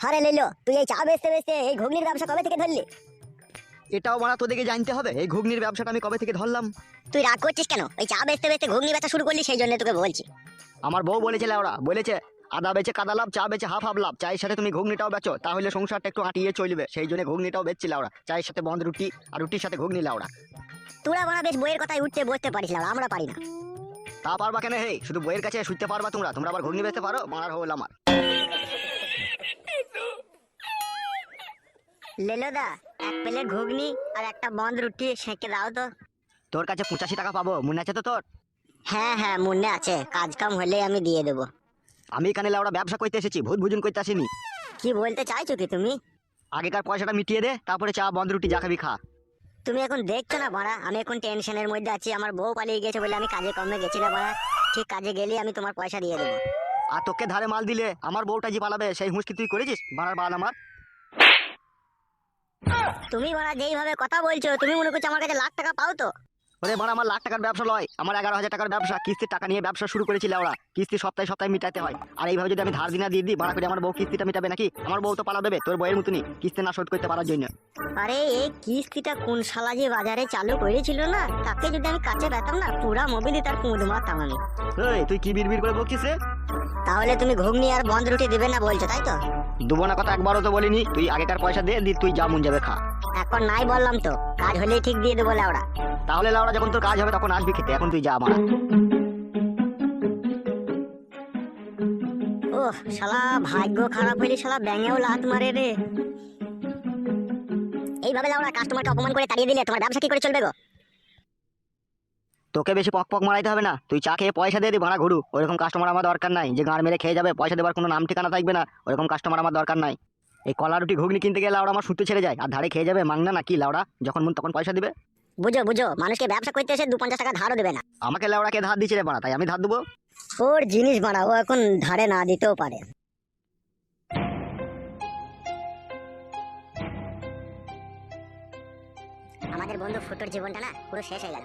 হারে লেলো তুই এই চা বেচতে বেচতে এই ঘুগনির ব্যবসা কবে থেকে ধরলি? এটাও মারা তোদেরকে জানতে হবে এই ঘুগনির ব্যবসাটা আমি কবে থেকে ধরলাম? তুই রাগ করছিস কেন? ওই চা বেচতে বেচতে ঘুগনি বেচা শুরু করলি সেই জন্য তোকে বলছি। আমার বউ বলেছে ওরা বলেছে আদা বেচে কাদা লাভ চা বেচে হাফ হাফ লাভ চায়ের সাথে তুমি ঘুগনিটাও বেচো তাহলে সংসারটা একটু আটিয়ে চলবে সেই জন্য ঘুগনিটাও বেচছিল ওরা চায়ের সাথে বন্ধ রুটি আর রুটির সাথে ঘুগনি লাউড়া তোরা বানা বেশ বইয়ের কথায় উঠতে বসতে পারিস না আমরা পারি না। তা পারবা কেন হে? শুধু বইয়ের কাছে শুতে পারবা তোমরা তোমরা আবার ঘুগনি বেচতে পারো মারার হল আমার। লেলো দা এক প্লেট ঘুগনি আর একটা বন্ধ রুটি সেঁকে দাও তো। তোর কাছে পঁচাশি টাকা পাবো মনে আছে তো তোর? হ্যাঁ হ্যাঁ মনে আছে কাজ কাম হলে আমি দিয়ে দেবো। আমি এখানে লাউড়া ব্যবসা করতে এসেছি ভূত ভুজন করতে আসিনি। কি বলতে চাইছো কি তুমি? আগেকার পয়সাটা মিটিয়ে দে তারপরে চা বন্ধ রুটি যা খাবি খা। তুমি এখন দেখছ না বাড়া আমি এখন টেনশনের মধ্যে আছি আমার বউ পালিয়ে গেছে বলে আমি কাজে কমে গেছি না বাড়া ঠিক কাজে গেলে আমি তোমার পয়সা দিয়ে দেবো। আর তোকে ধারে মাল দিলে আমার বউটা যে পালাবে সেই হুঁশকি তুই করেছিস? বাড়ার বাল আমার। তুমি বাড়া যেইভাবে কথা বলছো তুমি মনে করছ আমার কাছে লাখ টাকা পাও তো? ওরে বাড়া আমার লাখ টাকার ব্যবসা লয়। আমার এগারো হাজার টাকার ব্যবসা কিস্তির টাকা নিয়ে ব্যবসা শুরু করেছিল ওরা। কিস্তি সপ্তাহে সপ্তাহে মিটাতে হয়। আর এইভাবে যদি আমি ধার দিনা দিয়ে দিই ভাড়া করে আমার বউ কিস্তিটা মিটাবে নাকি? আমার বউ তো পালা দেবে তোর বইয়ের মতনই। কিস্তি না শোধ করতে পারার জন্য। আরে এই কিস্তিটা কোন শালা যে বাজারে চালু করেছিল না তাকে যদি আমি কাছে পেতাম না পুরা মোবিলি তার কুঁদ মারতাম আমি। তুই কি বিড় করে বকিস রে? তাহলে তুমি ঘুগনি আর বন্ধ রুটি দেবে না বলছো তাই তো? দুবো না কথা একবারও তো বলিনি। তুই আগেকার পয়সা দে দি তুই যা মন যাবে খা। এখন নাই বললাম তো কাজ হলেই ঠিক দিয়ে দেবো লাউড়া। তাহলে লাউড়া যখন তোর কাজ হবে তখন আসবি খেতে এখন তুই যা আমার ও শালা ভাগ্য খারাপ হইলে শালা ব্যাঙেও লাত মারে রে। এইভাবে লাউড়া কাস্টমারকে অপমান করে তাড়িয়ে দিলে তোমার ব্যবসা কি করে চলবে গো? তোকে বেশি পক পক মারাইতে হবে না। তুই চা খেয়ে পয়সা দিয়ে দি ভাড়া ঘুরু। ওরকম কাস্টমার আমার দরকার নাই। যে গাঁড় মেরে খেয়ে যাবে পয়সা দেওয়ার কোনো নাম ঠিকানা থাকবে না। ওরকম কাস্টমার আমার দরকার নাই। এই কলা রুটি ঘুগনি কিনতে গেলে লাউড়া আমার সুতো ছেড়ে যায়। আর ধারে খেয়ে যাবে মাংনা না কি লাউড়া? যখন মন তখন পয়সা দিবে। বুঝো বুঝো। মানুষকে ব্যবসা করতে এসে দু পঞ্চাশ টাকা ধারও দেবে না। আমাকে লাউড়াকে ধার দিচ্ছে রে বাড়া তাই আমি ধার দেবো। ওর জিনিস বাড়া ও এখন ধারে না দিতেও পারে। আমাদের বন্ধু ফুটোর জীবনটা না পুরো শেষ হয়ে গেল।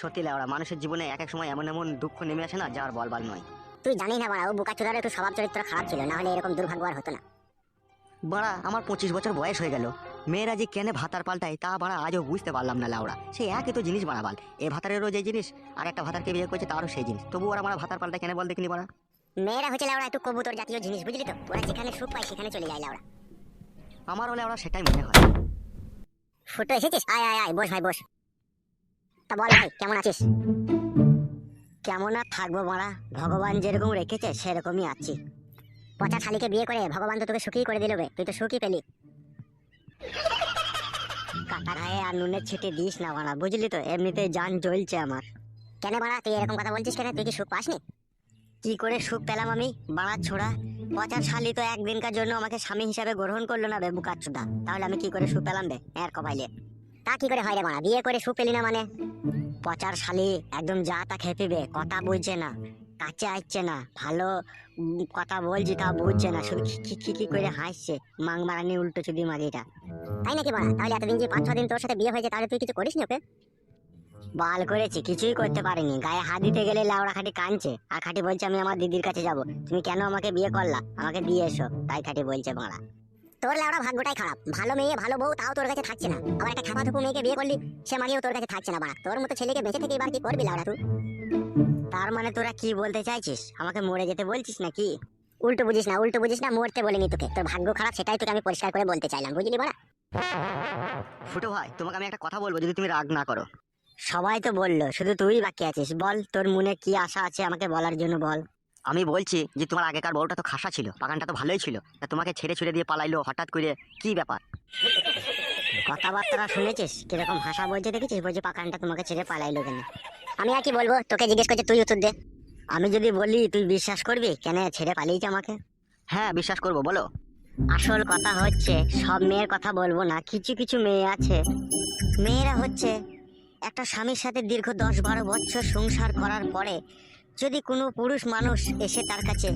সত্যি লাউড়া মানুষের জীবনে এক এক সময় এমন এমন দুঃখ নেমে আসে না যার বলবার নয়। তুই জানিস না বাড়া ও বুকা চুদার একটু স্বভাব চরিত্র খারাপ ছিল না হলে এরকম দুর্ভাগ্য আর হতো না। বাড়া আমার পঁচিশ বছর বয়স হয়ে গেল। মেয়েরা যে কেন ভাতার পাল্টায় তা বাড়া আজও বুঝতে পারলাম না লাউড়া সেই একই তো জিনিস বাড়াবাল এ ভাতারেরও যে জিনিস আর একটা ভাতারকে বিয়ে করছে তারও সেই জিনিস। তবু ওরা আমার ভাতার পাল্টায় কেন বল দেখিনি বাড়া? মেয়েরা হচ্ছে লাউড়া একটু কবুতর জাতীয় জিনিস বুঝলি তো? ওরা যেখানে সুখ পায় সেখানে চলে যায় লাউড়া আমার হলে ওরা সেটাই মনে হয়। ফুটো এসেছিস? আয় আয় আয় বস ভাই বস। তা বল ভাই কেমন আছিস? কেমন আর থাকব মারা ভগবান যেরকম রেখেছে সেরকমই আছি। পচা শালিকে বিয়ে করে ভগবান তো তোকে সুখী করে দিল বে তুই তো সুখী পেলি। কাটা গায়ে আর নুনের ছিটে দিস না মারা বুঝলি তো? এমনিতে জান জ্বলছে আমার। কেন বাড়া তুই এরকম কথা বলছিস কেন? তুই কি সুখ পাসনি? কি করে সুখ পেলাম আমি? বাড়া ছোড়া পচার শালি তো একদিনকার জন্য আমাকে স্বামী হিসাবে গ্রহণ করল না বে বুকার তাহলে আমি কি করে সুখ পেলাম বে এর কপাইলে? তা কি করে হয় রে মারা বিয়ে করে সুখ পেলি না মানে? পচার শালি, একদম যা তা খেপিবে কথা বুঝছে না কাছে আসছে না, ভালো কথা বলছি তা বুঝছে না, শুধু কি কি করে হাসছে, মাং মারানি উল্টো চুদি মাগিটা। তাই নাকি বলা তাহলে এতদিন যে পাঁচ ছ দিন তোর সাথে বিয়ে হয়েছে, তাহলে তুই কিছু করিস না ওকে? বাল করেছি, কিছুই করতে পারিনি, গায়ে হাত দিতে গেলে লাউড়া খাটি কানছে আর খাটি বলছে আমি আমার দিদির কাছে যাব। তুমি কেন আমাকে বিয়ে করলা? আমাকে দিয়ে এসো, তাই খাটি বলছে মারা তোর লাউড়া ভাগ্যটাই খারাপ। ভালো মেয়ে ভালো বউ তাও তোর কাছে থাকছে না। আবার একটা খাপা থুপু মেয়েকে বিয়ে করলি সে মাগিও তোর কাছে থাকছে না বাড়া। তোর মতো ছেলেকে বেঁচে থেকে এবার কি করবি লাউড়া তুই? তার মানে তোরা কি বলতে চাইছিস? আমাকে মরে যেতে বলছিস নাকি? উল্টো বুঝিস না উল্টো বুঝিস না মরতে বলিনি তোকে। তোর ভাগ্য খারাপ সেটাই তোকে আমি পরিষ্কার করে বলতে চাইলাম বুঝলি বাড়া? ফুটো ভাই তোমাকে আমি একটা কথা বলব যদি তুমি রাগ না করো। সবাই তো বলল শুধু তুই বাকি আছিস। বল তোর মনে কি আশা আছে আমাকে বলার জন্য বল। আমি বলছি যে তোমার আগেকার বউটা তো খাসা ছিল বাগানটা তো ভালোই ছিল তা তোমাকে ছেড়ে ছেড়ে দিয়ে পালাইলো হঠাৎ করে কি ব্যাপার? কথাবার্তা শুনেছিস? কীরকম ভাষা বলছে দেখেছিস? বলছে পাকানটা তোমাকে ছেড়ে পালাইলো কেন? আমি আর কি বলব? তোকে জিজ্ঞেস করছে তুই উত্তর দে। আমি যদি বলি তুই বিশ্বাস করবি? কেন ছেড়ে পালিয়েছে আমাকে? হ্যাঁ বিশ্বাস করব বলো। আসল কথা হচ্ছে সব মেয়ের কথা বলব না কিছু কিছু মেয়ে আছে। মেয়েরা হচ্ছে একটা স্বামীর সাথে দীর্ঘ দশ বারো বছর সংসার করার পরে যদি কোনো পুরুষ মানুষ এসে তার কাছে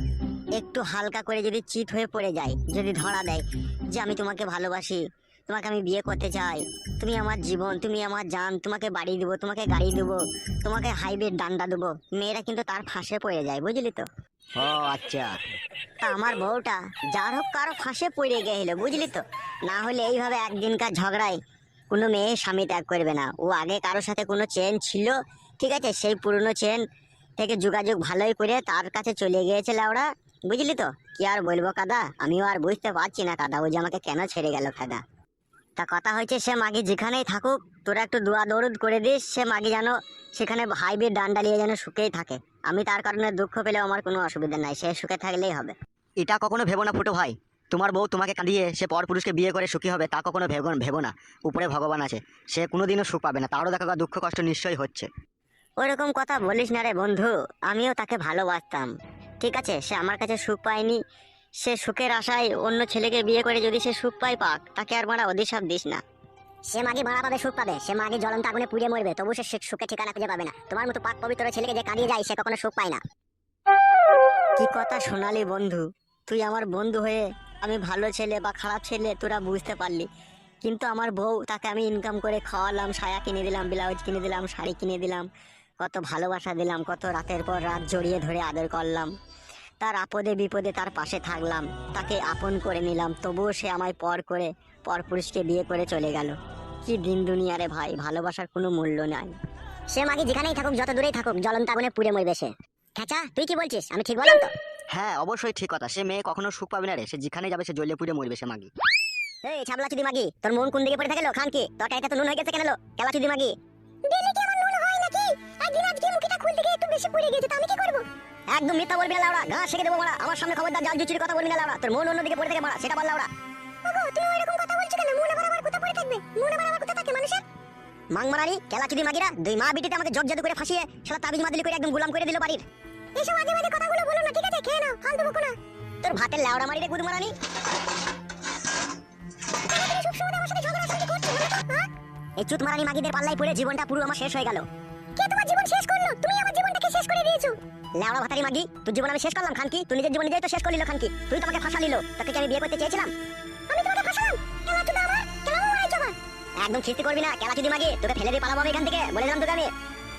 একটু হালকা করে যদি চিট হয়ে পড়ে যায় যদি ধরা দেয় যে আমি তোমাকে ভালোবাসি তোমাকে আমি বিয়ে করতে চাই তুমি আমার জীবন তুমি আমার জান তোমাকে বাড়ি দেবো তোমাকে গাড়ি দেবো তোমাকে হাইবে ডান্ডা দেবো মেয়েরা কিন্তু তার ফাঁসে পড়ে যায় বুঝলি তো? ও আচ্ছা। তা আমার বউটা যার হোক কারও ফাঁসে পড়ে গেছিল বুঝলি তো? না হলে এইভাবে একদিনকার ঝগড়ায় কোনো মেয়ে স্বামী ত্যাগ করবে না। ও আগে কারোর সাথে কোনো চেন ছিল ঠিক আছে? সেই পুরনো চেন থেকে যোগাযোগ ভালোই করে তার কাছে চলে গিয়েছিল ওরা। বুঝলি তো? কি আর বলব কাদা? আমিও আর বুঝতে পারছি না কাদা ও যে আমাকে কেন ছেড়ে গেল কাদা? তা কথা হয়েছে সে মাগি যেখানেই থাকুক, তোরা একটু দোয়া দৌড়ুদ করে দিস, সে মাগি যেন সেখানে হাইবে ডান্ডা নিয়ে যেন সুখেই থাকে। আমি তার কারণে দুঃখ পেলেও আমার কোনো অসুবিধা নাই, সে সুখে থাকলেই হবে। এটা কখনো ভেবো না ফুটো ভাই। তোমার বউ তোমাকে কাঁদিয়ে সে পর পুরুষকে বিয়ে করে সুখী হবে, তা কখনো ভেবো ভেবো না। উপরে ভগবান আছে, সে কোনোদিনও সুখ পাবে না, তারও দেখা দুঃখ কষ্ট নিশ্চয়ই হচ্ছে। ওরকম কথা বলিস না রে বন্ধু। আমিও তাকে ভালোবাসতাম। ঠিক আছে, সে আমার কাছে সুখ পায়নি। সে সুখের আশায় অন্য ছেলেকে বিয়ে করে যদি সে সুখ পায়, পাক, তাকে আর মারা অধিশাপ দিস না। সে মাগে ভাড়া পাবে, সুখ পাবে। সে মাগে জ্বলন্ত আগুনে পুড়ে মরবে, তবু সে সুখে ঠিকানা খুঁজে পাবে না। তোমার মতো পাক পবিত্র ছেলেকে যে কাঁদিয়ে যায়, সে কখনো সুখ পায় না। কি কথা শোনালি বন্ধু? তুই আমার বন্ধু হয়ে আমি ভালো ছেলে বা খারাপ ছেলে, তোরা বুঝতে পারলি। কিন্তু আমার বউ, তাকে আমি ইনকাম করে খাওয়ালাম, সায়া কিনে দিলাম, ব্লাউজ কিনে দিলাম, শাড়ি কিনে দিলাম। কত ভালোবাসা দিলাম কত রাতের পর রাত জড়িয়ে ধরে আদর করলাম। তার আপদে বিপদে তার পাশে থাকলাম তাকে আপন করে নিলাম তবুও সে আমায় পর করে পর পুরুষকে বিয়ে করে চলে গেল। কি দিন দুনিয়ারে ভাই ভালোবাসার কোনো মূল্য নাই। সে মাগে যেখানেই থাকুক যত দূরেই থাকুক জ্বলন্ত আগুনে পুড়ে মরবে সে। খেচা তুই কি বলছিস? আমি ঠিক বললাম তো? হ্যাঁ অবশ্যই ঠিক কথা। সে মেয়ে কখনো সুখ পাবে না রে সে যেখানে যাবে সে জ্বলে পুড়ে মরবে সে মাগি। এই ছাবলা চুদি মাগি তোর মন কোন দিকে পড়ে থাকল খান কি? তোর কাইটা তো নুন হয়ে গেছে কেন লো? কেলা চুদি মাগি। বেশি পড়ে গেছে তো আমি কি করব? একদম মিথ্যা বলবি না লাউড়া। শিখে দেবো মারা। আমার সামনে খবরদার জাল জুচির কথা বলবি না লাউড়া। তোর মন অন্যদিকে পড়ে থাকে মারা সেটা বল লাউড়া। ওগো তুমি এরকম কথা বলছো কেন? মন আবার আবার কোথা পড়ে থাকবে? মন আবার আবার কোথা থাকে মানুষের? মাংমারানি মাগিরা দুই মা বিটিতে আমাকে জাদু করে ফাঁসিয়ে শালা তাবিজ মাদলি করে একদম গোলাম করে দিল বাড়ির। এসব আজে বাজে কথাগুলো বলো না ঠিক আছে? খেয়ে নাও বকো না। তোর ভাতের লাউড়া মারি রে গুদ মারানি এই চুত মারানি মাগিদের পাল্লাই পড়ে জীবনটা পুরো আমার শেষ হয়ে গেল। কে তোমার জীবন শেষ করল? তুমি লেওড়া ভাতারি মাগি জীবন আমি শেষ করলাম, খানকি। তুই নিজের জীবন নিজেই তো শেষ করলিল খানকি। তুই তো আমাকে ফাঁসা তোকে কি আমি বিয়ে করতে চেয়েছিলাম? আমি তোমাকে ফাঁসালাম। একদম খিস্তি করবি না, কেলা চুদি মাগি, তোকে ফেলে দিয়ে পালাবো আমি এখান থেকে, বলে দিলাম তোকে আমি।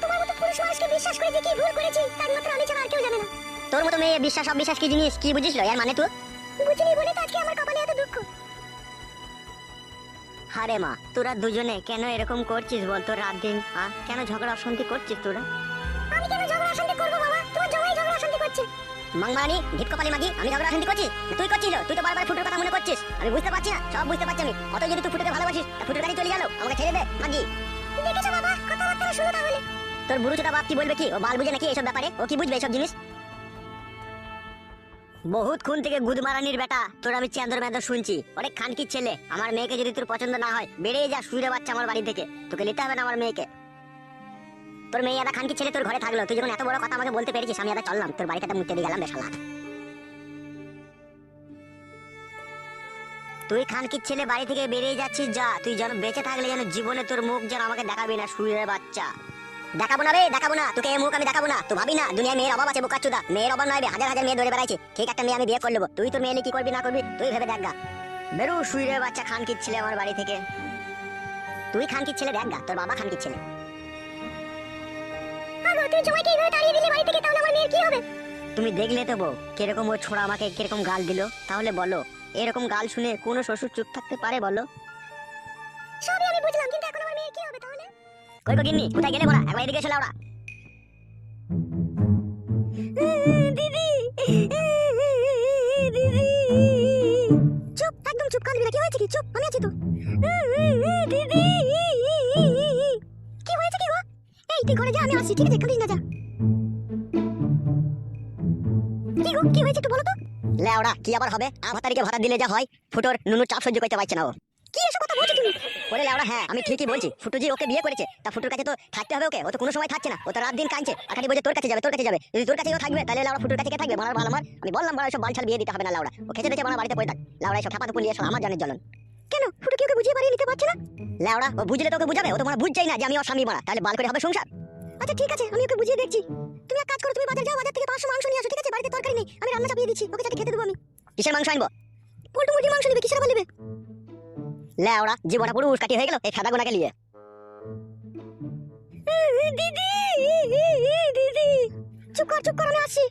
তোমার মতো পুরুষ মানুষকে বিশ্বাস করে ভুল করেছি, তার মাত্র আমি ছাড়া আর কেউ জানে না। তোর মতো মেয়ে বিশ্বাস সব বিশ্বাস কি জিনিস? কি বুঝিস মানে বুঝিনি বলে তো আজকে আমার কপালে এত দুঃখ। হারে মা, তোরা দুজনে কেন এরকম করছিস বল তোর রাত দিন কেন ঝগড়া অশান্তি করছিস তোরা? আমি কেন কপালি মাগি আমি ঝগড়া অশান্তি করছি? না তুই করছিস তুই তো বারবার ফুটের কথা মনে করছিস? আমি বুঝতে পারছি না সব বুঝতে পারছি আমি। অত যদি তুই ফুটেকে ভালোবাসিস ফুটের চলে গেল আমাকে ছেড়ে দে মাগি। দেখেছ বাবা কথাবার্তা শুনো তাহলে। তোর বুড়ো বাপ কি বলবে কি? ও বাল বুঝে নাকি ব্যাপারে? ও কি বুঝবে এসব জিনিস? বহুত খুন থেকে গুদ মারানির বেটা তোর আমি চাঁদর মেদর শুনছি। অনেক খানকি ছেলে আমার মেয়েকে যদি তোর পছন্দ না হয় বেড়ে যা শুয়ে বাচ্চা আমার বাড়ি থেকে। তোকে নিতে হবে না আমার মেয়েকে। তোর মেয়ে একটা খানকি ছেলে তোর ঘরে থাকল। তুই যখন এত বড় কথা আমাকে বলতে পেরেছিস, আমি একটা চললাম। তোর বাড়িতে মুতে দিয়ে গেলাম বেশালা তুই খানকির ছেলে বাড়ি থেকে বেরিয়ে যাচ্ছিস, যা। তুই যেন বেঁচে থাকলে যেন জীবনে তোর মুখ যেন আমাকে দেখাবি না, শুয়ে বাচ্চা। দেখাবো না রে, দেখাবো না। তোকে এই মুখ আমি দেখাবো না। তুই ভাবি না, দুনিয়ায় মেয়ের অভাব আছে বোকা চুদা। মেয়ের অভাব নয় হাজার হাজার মেয়ে ধরে বেড়াইছে। ঠিক একটা মেয়ে আমি বিয়ে করে নেব তুই তোর মেয়ে কি করবি, না করবি, তুই ভেবে দেখ গা। বেরু, শুয়ে বাচ্চা খানকির ছেলে আমার বাড়ি থেকে। তুই খানকির ছেলে দেখ গা, তোর বাবা খানকির ছেলে। তুই জমাইকে এইভাবে তাড়িয়ে দিলে বাড়ি থেকে তাহলে আমার মেয়ের কি হবে? তুমি দেখলে তো বউ কীরকম ও ছোড়া আমাকে কীরকম গাল দিল? তাহলে বলো এরকম গাল শুনে কোনো শ্বশুর চুপ থাকতে পারে বলো? সবই আমি বুঝলাম কিন্তু এখন আমার মেয়ের কি হবে তাহলে? কই কই গিন্নি কোথায় গেলে বড়া একবার এদিকে এসে লাউড়া। দিদি দিদি চুপ একদম চুপ কাঁদবি না কি হয়েছে কি? চুপ আমি আছি তো? দিদি গো তুই ঘরে যা আমি আসি ঠিক আছে কাঁদিস না যা কি গো কি হয়েছে একটু বলো তো। লেওড়া কি আবার হবে? আভাতারিকে ভাড়া দিলে যা হয় ফুটোর নুনু চাপ সহ্য করতে পারছে না ও। কি এসব কথা বলছো তুমি? ওরে লেওড়া হ্যাঁ আমি ঠিকই বলছি। ফুটুজি ওকে বিয়ে করেছে। তা ফুটুর কাছে তো থাকতে হবে ওকে। ও তো কোনো সময় থাকছে না। ও তো রাত দিন কাঁদছে। আখানি বলছে তোর কাছে যাবে তোর কাছে যাবে। যদি তোর কাছে থাকবে তাহলে লাউড়া ফুটুর কাছে কে থাকবে? মারার ভালো আমার। আমি বললাম বড় সব বালছাল বিয়ে দিতে হবে না লাউড়া ও খেতে দিয়েছে আমার বাড়িতে পড়ে থাক। লাউড়া সব ঠাপাতে পুলিয়ে সব আমার জানের জ্বলন কেন? ফুটু কি বুঝিয়ে পারিয়ে নিতে পারছে না? লাউড়া ও বুঝলে তোকে বুঝাবে। ও তো মানে বুঝছেই না যে আমি ওর স্বামী মারা তাহলে বাল করে হবে সংসার। আচ্ছা ঠিক আছে, আমি ওকে বুঝিয়ে দেখছি। তুমি এক কাজ করো, তুমি বাজার যাও, বাজার থেকে পাঁচশো মাংস নিয়ে আসো, ঠিক আছে? বাড়িতে তরকারি নেই। আমি রান্না চাপিয়ে দিচ্ছি। ওকে সাথে খেতে দেবো আমি। কিসের মাংস আনব? পোল্টু মুরগির মাংস নেবে, কিসের আবার নেবে? লে ওরা জীবনটা পুরো উস্কাটি হয়ে গেল। এই সাদা গোনাকে নিয়ে। দিদি! দিদি! চুপ কর চুপ কর, আমি আসি